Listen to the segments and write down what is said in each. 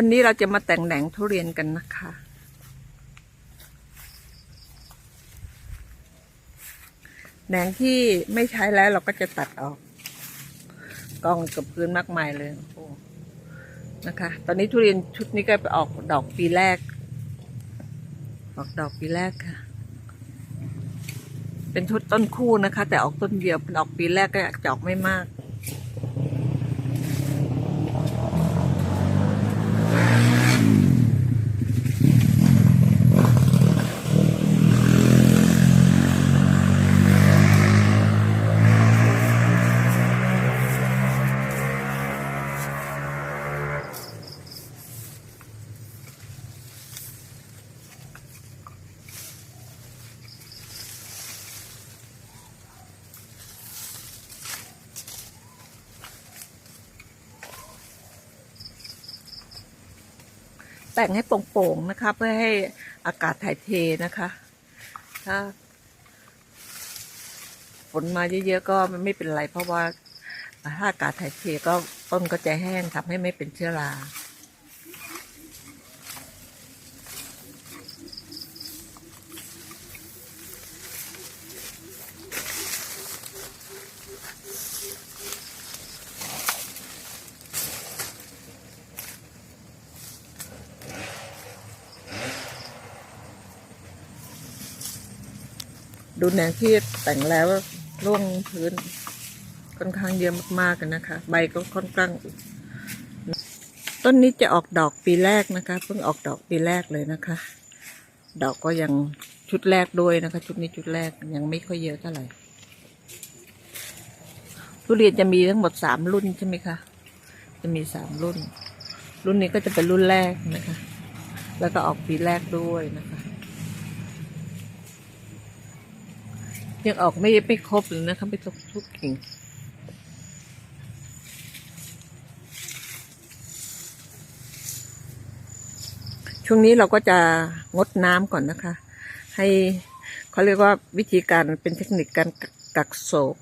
วันนี้เราจะมาแต่งแหนงทุเรียนกันนะคะ แหนงที่ไม่ใช้แล้วเราก็จะตัดออกกองกับพื้นมากมายเลยโอ้นะคะ ตอนนี้ทุเรียนชุดนี้ก็ไปออกดอกปีแรก ออกดอกปีแรกค่ะ เป็นชุดต้นคู่นะคะ แต่ออกต้นเดียวเป็นออกปีแรกก็จะออกไม่มาก แต่งให้โป่งๆนะคะ เพื่อให้อากาศถ่ายเทนะคะ ถ้าฝนมาเยอะๆก็ไม่เป็นไร เพราะว่าถ้าอากาศถ่ายเทก็ต้นก็จะแห้งทำให้ไม่เป็นเชื้อรา ดูแนงที่แต่งแล้วร่วงพื้นค่อนข้างเยอะมากๆกันนะคะ ใบก็ค่อนข้าง ต้นนี้จะออกดอกปีแรกนะคะ เพิ่งออกดอกปีแรกเลยนะคะ ดอกก็ยังชุดแรกด้วยนะคะ ชุดนี้ชุดแรกยังไม่ค่อยเยอะเท่าไหร่ทุเรียนจะมีทั้งหมดสามรุ่นใช่ไหมคะ จะมีสามรุ่น รุ่นนี้ก็จะเป็นรุ่นแรกนะคะ แล้วก็ออกปีแรกด้วยนะคะ ยังออกไม่ไม่ครบเลยนะคะไม่ทุกทุกกิ่งช่วงนี้เราก็จะงดน้ำก่อนนะคะ ให้เขาเรียกว่าวิธีการเป็นเทคนิคการกักโศก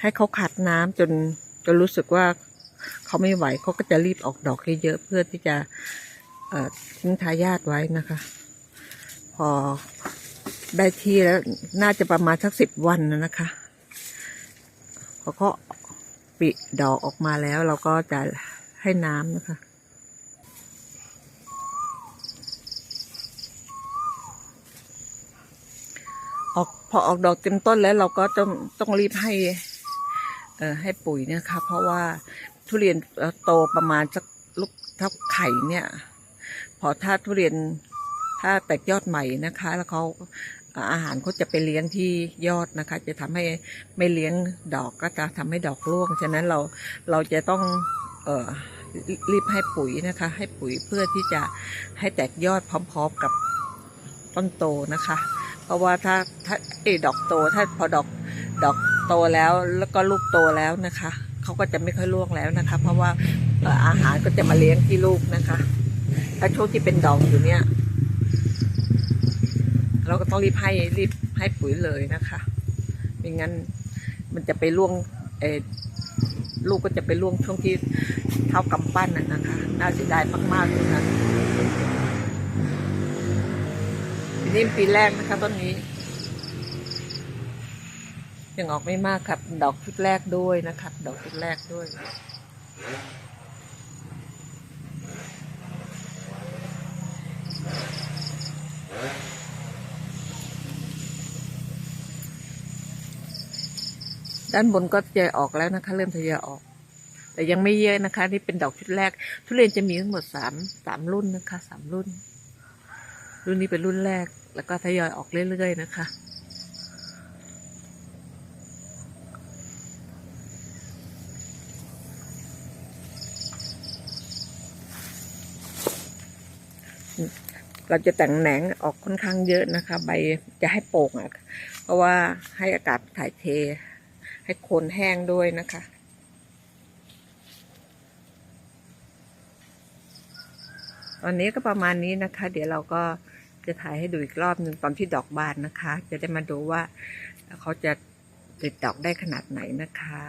ให้เขาขาดน้ำจนจนรู้สึกว่าเขาไม่ไหวเขาก็จะรีบออกดอกเยอะๆเพื่อที่จะทิ้งทายาทไว้นะคะ พอ ได้ที่แล้วน่าจะประมาณสักสิบวันนะนะคะพอเขาปิดอกออกมาแล้วเราก็จะให้น้ำนะคะออกพอออกดอกเต็มต้นแล้วเราก็ต้องต้องรีบให้ เอ่อให้ปุ๋ยนะคะ เพราะว่าทุเรียนโตประมาณสักลูกเท่าไข่เนี่ย พอถ้าทุเรียน ถ้าแตกยอดใหม่นะคะ แล้วเขาอาหารเขาจะไปเลี้ยงที่ยอดนะคะ จะทำให้ไม่เลี้ยงดอกก็จะทำให้ดอกร่วง ฉะนั้นเราเราจะต้องเอ่อรีบให้ปุ๋ยนะคะ ให้ปุ๋ยเพื่อที่จะให้แตกยอดพร้อมๆกับต้นโตนะคะ เพราะว่าถ้าถ้าเอยดอกโตถ้าพอดอกดอกโตแล้วแล้วก็ลูกโตแล้วนะคะเขาก็จะไม่ค่อยร่วงแล้วนะคะ เพราะว่าอาหารก็จะมาเลี้ยงที่ลูกนะคะถ้าช่วงที่เป็นดอกอยู่เนี่ย เราก็ต้องรีบให้รีบให้ปุ๋ยเลยนะคะไม่งั้นมันจะไปร่วงเอลูกก็จะไปร่วงช่วงที่เท่ากำปั้นน่ะนะคะ น่าเสียดายมากๆเลยนะทีนี้ปีแรกนะคะต้นนี้ ยังออกไม่มากครับ ดอกชุดแรกด้วยนะครับ ดอกชุดแรกด้วย ด้านบนก็จะออกแล้วนะคะ เริ่มทยอยออก แต่ยังไม่เยอะนะคะ นี่เป็นดอกชุดแรก ทุเรียนจะมีทั้งหมดสามสามรุ่นนะคะสามรุ่น รุ่นนี้เป็นรุ่นแรก แล้วก็ทยอยออกเรื่อยๆนะคะเราจะแต่งแหนงออกค่อนข้างเยอะนะคะ ใบจะให้โป่งอะเพราะว่าให้อากาศถ่ายเท ให้โคนแห้งด้วยนะคะ ตอนนี้ก็ประมาณนี้นะคะ เดี๋ยวเราก็จะถ่ายให้ดูอีกรอบหนึ่งตอนที่ดอกบานนะคะ จะได้มาดูว่าเขาจะติดดอกได้ขนาดไหนนะคะ